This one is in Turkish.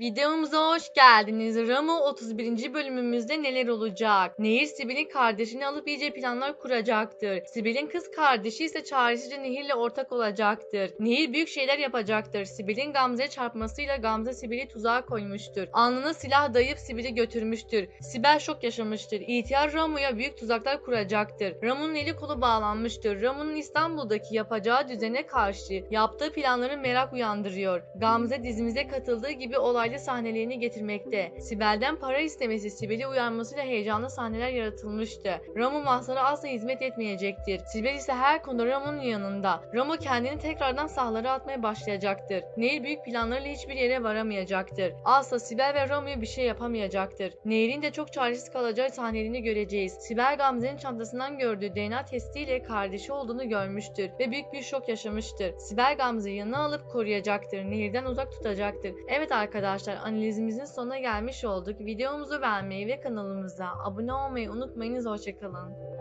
Videomuza hoş geldiniz. Ramu 31. bölümümüzde neler olacak? Nehir Sibel'in kardeşini alıp iyice planlar kuracaktır. Sibel'in kız kardeşi ise çaresizce Nehir'le ortak olacaktır. Nehir büyük şeyler yapacaktır. Sibel'in Gamze'ye çarpmasıyla Gamze Sibel'i tuzağa koymuştur. Alnına silah dayayıp Sibel'i götürmüştür. Sibel şok yaşamıştır. İhtiyar Ramu'ya büyük tuzaklar kuracaktır. Ramu'nun eli kolu bağlanmıştır. Ramu'nun İstanbul'daki yapacağı düzene karşı yaptığı planları merak uyandırıyor. Gamze dizimize katıldığı gibi olaylı sahnelerini getirmekte. Sibel'den para istemesi Sibel'i uyarmasıyla heyecanlı sahneler yaratılmıştı. Ramu Mahsar'a asla hizmet etmeyecektir. Sibel ise her konuda Ramu'nun yanında. Ramu kendini tekrardan sahlara atmaya başlayacaktır. Nehir büyük planlarıyla hiçbir yere varamayacaktır. Asla Sibel ve Ramu'ya bir şey yapamayacaktır. Nehir'in de çok çaresiz kalacağı sahnelerini göreceğiz. Sibel Gamze'nin çantasından gördüğü DNA testiyle kardeşi olduğunu görmüştür ve büyük bir şok yaşamıştır. Sibel Gamze'yi yanına alıp koruyacaktır. Nehir'den uzak tutacaktır. Evet arkadaşlar analizimizin sonuna gelmiş olduk. Videomuzu beğenmeyi ve kanalımıza abone olmayı unutmayınız. Hoşçakalın.